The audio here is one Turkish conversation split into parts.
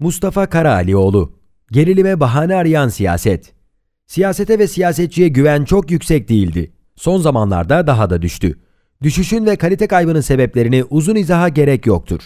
Mustafa Karahalioğlu Gerilime bahane arayan siyaset Siyasete ve siyasetçiye güven çok yüksek değildi. Son zamanlarda daha da düştü. Düşüşün ve kalite kaybının sebeplerini uzun izaha gerek yoktur.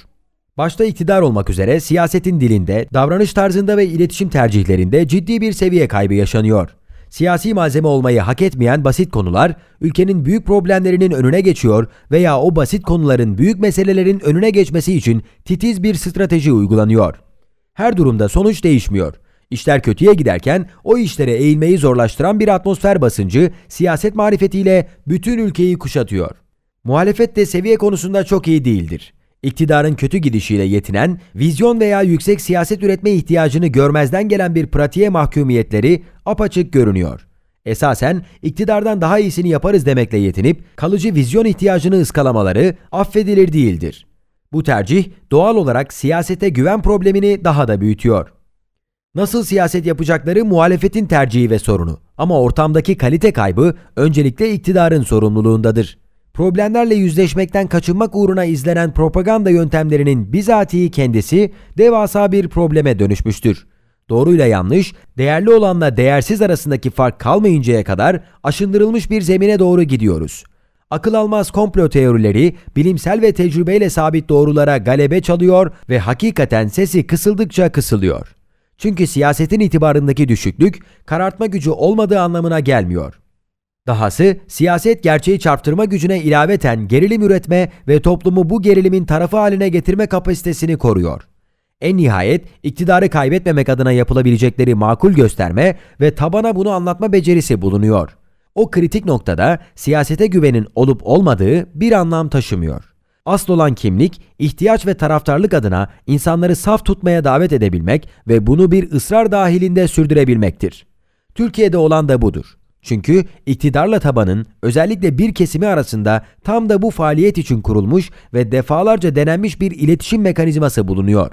Başta iktidar olmak üzere siyasetin dilinde, davranış tarzında ve iletişim tercihlerinde ciddi bir seviye kaybı yaşanıyor. Siyasi malzeme olmayı hak etmeyen basit konular ülkenin büyük problemlerinin önüne geçiyor veya o basit konuların büyük meselelerin önüne geçmesi için titiz bir strateji uygulanıyor. Her durumda sonuç değişmiyor. İşler kötüye giderken o işlere eğilmeyi zorlaştıran bir atmosfer basıncı siyaset marifetiyle bütün ülkeyi kuşatıyor. Muhalefet de seviye konusunda çok iyi değildir. İktidarın kötü gidişiyle yetinen, vizyon veya yüksek siyaset üretme ihtiyacını görmezden gelen bir pratiğe mahkumiyetleri apaçık görünüyor. Esasen iktidardan daha iyisini yaparız demekle yetinip kalıcı vizyon ihtiyacını ıskalamaları affedilir değildir. Bu tercih doğal olarak siyasete güven problemini daha da büyütüyor. Nasıl siyaset yapacakları muhalefetin tercihi ve sorunu. Ama ortamdaki kalite kaybı öncelikle iktidarın sorumluluğundadır. Problemlerle yüzleşmekten kaçınmak uğruna izlenen propaganda yöntemlerinin bizatihi kendisi devasa bir probleme dönüşmüştür. Doğruyla yanlış, değerli olanla değersiz arasındaki fark kalmayıncaya kadar aşındırılmış bir zemine doğru gidiyoruz. Akıl almaz komplo teorileri bilimsel ve tecrübeyle sabit doğrulara galebe çalıyor ve hakikaten sesi kısıldıkça kısılıyor. Çünkü siyasetin itibarındaki düşüklük karartma gücü olmadığı anlamına gelmiyor. Dahası siyaset gerçeği çarptırma gücüne ilaveten gerilim üretme ve toplumu bu gerilimin tarafı haline getirme kapasitesini koruyor. En nihayet iktidarı kaybetmemek adına yapılabilecekleri makul gösterme ve tabana bunu anlatma becerisi bulunuyor. O kritik noktada siyasete güvenin olup olmadığı bir anlam taşımıyor. Asıl olan kimlik, ihtiyaç ve taraftarlık adına insanları saf tutmaya davet edebilmek ve bunu bir ısrar dahilinde sürdürebilmektir. Türkiye'de olan da budur. Çünkü iktidarla tabanın özellikle bir kesimi arasında tam da bu faaliyet için kurulmuş ve defalarca denenmiş bir iletişim mekanizması bulunuyor.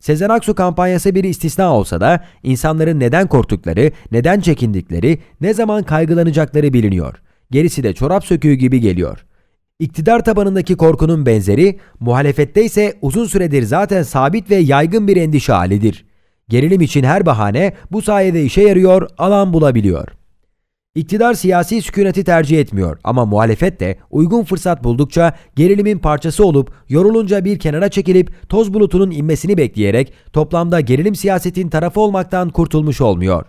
Sezen Aksu kampanyası bir istisna olsa da insanların neden korktukları, neden çekindikleri, ne zaman kaygılanacakları biliniyor. Gerisi de çorap söküğü gibi geliyor. İktidar tabanındaki korkunun benzeri, muhalefette ise uzun süredir zaten sabit ve yaygın bir endişe halidir. Gerilim için her bahane bu sayede işe yarıyor, alan bulabiliyor. İktidar siyasi sükuneti tercih etmiyor ama muhalefet de uygun fırsat buldukça gerilimin parçası olup yorulunca bir kenara çekilip toz bulutunun inmesini bekleyerek toplamda gerilim siyasetin tarafı olmaktan kurtulmuş olmuyor.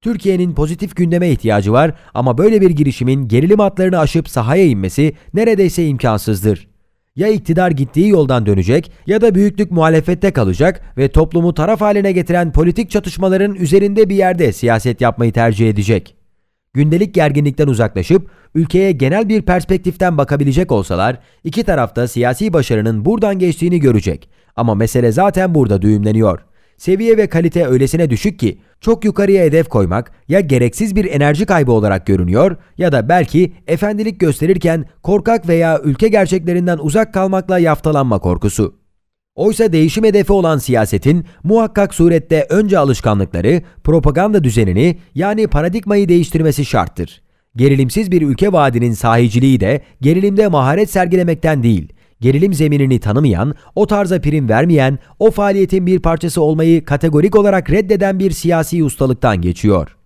Türkiye'nin pozitif gündeme ihtiyacı var ama böyle bir girişimin gerilim hatlarını aşıp sahaya inmesi neredeyse imkansızdır. Ya iktidar gittiği yoldan dönecek ya da büyüklük muhalefette kalacak ve toplumu taraf haline getiren politik çatışmaların üzerinde bir yerde siyaset yapmayı tercih edecek. Gündelik gerginlikten uzaklaşıp ülkeye genel bir perspektiften bakabilecek olsalar iki tarafta siyasi başarının buradan geçtiğini görecek. Ama mesele zaten burada düğümleniyor. Seviye ve kalite öylesine düşük ki çok yukarıya hedef koymak ya gereksiz bir enerji kaybı olarak görünüyor ya da belki efendilik gösterirken korkak veya ülke gerçeklerinden uzak kalmakla yaftalanma korkusu. Oysa değişim hedefi olan siyasetin muhakkak surette önce alışkanlıkları, propaganda düzenini yani paradigmayı değiştirmesi şarttır. Gerilimsiz bir ülke vaadinin sahiciliği de gerilimde maharet sergilemekten değil, gerilim zeminini tanımayan, o tarza prim vermeyen, o faaliyetin bir parçası olmayı kategorik olarak reddeden bir siyasi ustalıktan geçiyor.